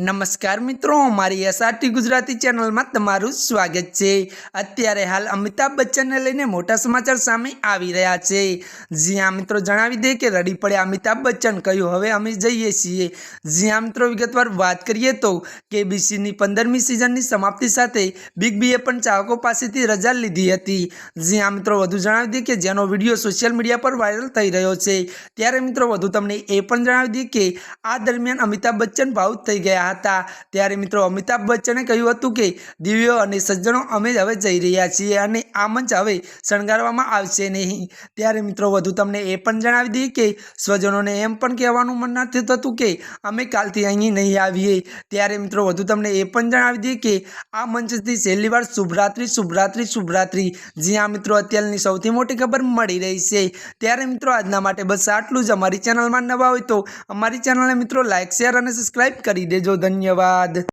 નમસ્કાર મિત્રો મારી એસઆરટી ગુજરાતી ચેનલમાં તમારું સ્વાગત છે. અત્યારે હાલ અમિતાભ બચ્ચનને લઈને મોટા સમાચાર સામે આવી રહ્યા છે. જ્યાં મિત્રો, જણાવી દે કે રડી પડ્યા અમિતાભ બચ્ચન, કહ્યું, હવે અમે જઈએ છીએ. જ્યાં મિત્રો, વિગતવાર વાત કરીએ તો કેબીસીની પંદરમી સિઝનની સમાપ્તિ સાથે બિગ બીએ પણ ચાહકો પાસેથી રજા લીધી હતી. જ્યાં મિત્રો, વધુ જણાવી દે કે જેનો વીડિયો સોશિયલ મીડિયા પર વાયરલ થઈ રહ્યો છે. ત્યારે, મિત્રો, વધુ તમને એ પણ જણાવી દઈએ કે આ દરમિયાન અમિતાભ બચ્ચન ભાવુક થઈ ગયા હતા. ત્યારે મિત્રો અમિતાભ બચ્ચને કહ્યું હતું કે, દિવ્યો અને સજ્જનો અમે હવે જઈ રહ્યા છીએ અને આ મંચ હવે શણગારવામાં આવશે નહીં. ત્યારે મિત્રો વધુ તમને એ પણ જણાવી દઈએ કે, સ્વજનોને એમ પણ કહેવાનું મન નથી થતું કે, અમે કાલથી અહીં નહીં આવીએ. ત્યારે મિત્રો વધુ તમને એ પણ જણાવી દઈએ કે, આ મંચથી છેલ્લી વાર શુભરાત્રિ શુભરાત્રિ શુભરાત્રિ, જ્યાં મિત્રો અત્યારની સૌથી મોટી ખબર મળી રહી છે. ત્યારે મિત્રો આજના માટે બસ આટલું જ. અમારી ચેનલમાં નવા હોય તો અમારી ચેનલને મિત્રો લાઇક શેર અને સબસ્ક્રાઈબ કરી દેજો. ધન્યવાદ